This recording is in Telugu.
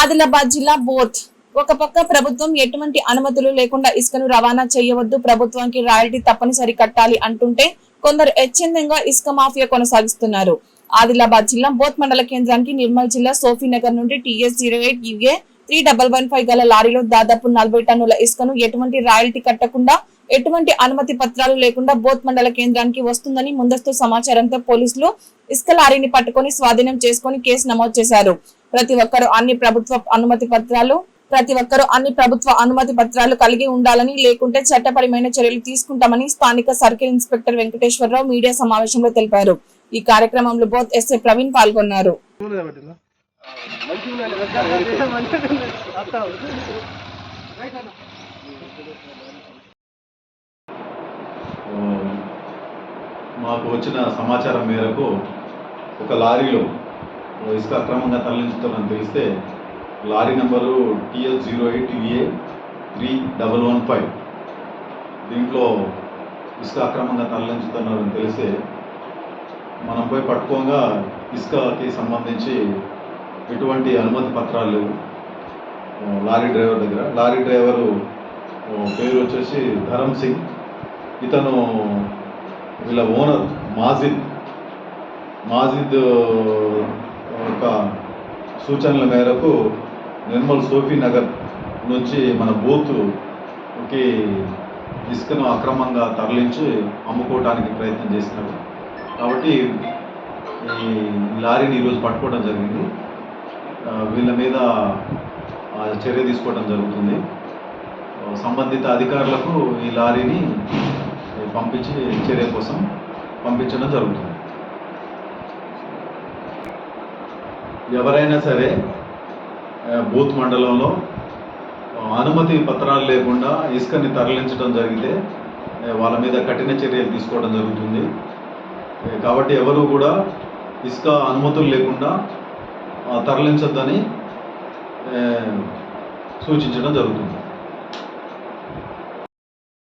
ఆదిలాబాద్ జిల్లా బోత్ ఒక పక్క ప్రభుత్వం ఎటువంటి అనుమతులు లేకుండా ఇసుకను రవాణా చేయవద్దు ప్రభుత్వానికి రాయల్టీ తప్పనిసరి కట్టాలి అంటుంటే కొందరు ఎచ్చెందంగా ఇసుక మాఫియా కొనసాగిస్తున్నారు. ఆదిలాబాద్ జిల్లా బోత్ మండల కేంద్రానికి నిర్మల్ జిల్లా సోఫీనగర్ నుండి TS zero eight UA three double one five గల లారీలో దాదాపు నలభై టన్నుల ఇసుకను ఎటువంటి రాయల్టీ కట్టకుండా ఎటువంటి అనుమతి పత్రాలు లేకుండా బోత్ మండల కేంద్రానికి వస్తుందని ముందస్తు సమాచారంతో పోలీసులు ఇసుక లారీని పట్టుకొని స్వాధీనం చేసుకొని కేసు నమోదు చేశారు. ప్రతి ఒక్కరూ అన్ని ప్రభుత్వ అనుమతి పత్రాలు ప్రతి ఒక్కరూ అన్ని ప్రభుత్వ అనుమతి పత్రాలు కలిగి ఉండాలని లేకుంటే చట్టపరమైన చర్యలు తీసుకుంటామని స్థానిక సర్కిల్ ఇన్స్పెక్టర్ వెంకటేశ్వరరావు మీడియా సమావేశంలో తెలిపారు. ఈ కార్యక్రమంలో బోత్ ఎస్ఏ ప్రవీణ్ పాల్గొన్నారు. మాకు వచ్చిన సమాచారం మేరకు ఒక లారీలో ఇసుక అక్రమంగా తరలించుతారని తెలిస్తే lorry number TS zero eight UA three double one five. దీంట్లో ఇసుక అక్రమంగా తరలించుతున్నారని తెలిస్తే మనం పోయి పట్టుకోగా ఇసుకకి సంబంధించి ఎటువంటి అనుమతి పత్రాలు లేవు. లారీ డ్రైవర్ దగ్గర. లారీ డ్రైవరు పేరు వచ్చేసి ధరమ్ సింగ్. ఇతను వీళ్ళ ఓనర్ మాజిద్. మాజిద్ యొక్క సూచనల మేరకు నిర్మల్ సోఫీ నగర్ నుంచి మన బూత్కి ఇసుకను అక్రమంగా తరలించి అమ్ముకోవడానికి ప్రయత్నం చేసినాడు కాబట్టి ఈ లారీని ఈరోజు పట్టుకోవడం జరిగింది. వీళ్ళ మీద చర్య తీసుకోవడం జరుగుతుంది. సంబంధిత అధికారులకు ఈ లారీని పంపించి చర్య కోసం పంపించడం జరుగుతుంది. ఎవరైనా సరే బూత్ మండలంలో అనుమతి పత్రాలు లేకుండా ఇసుకని తరలించడం జరిగితే వాళ్ళ మీద కఠిన చర్యలు తీసుకోవడం జరుగుతుంది. కాబట్టి ఎవరు కూడా ఇసుక అనుమతులు లేకుండా తరలించొద్దని సూచించడం జరుగుతుంది.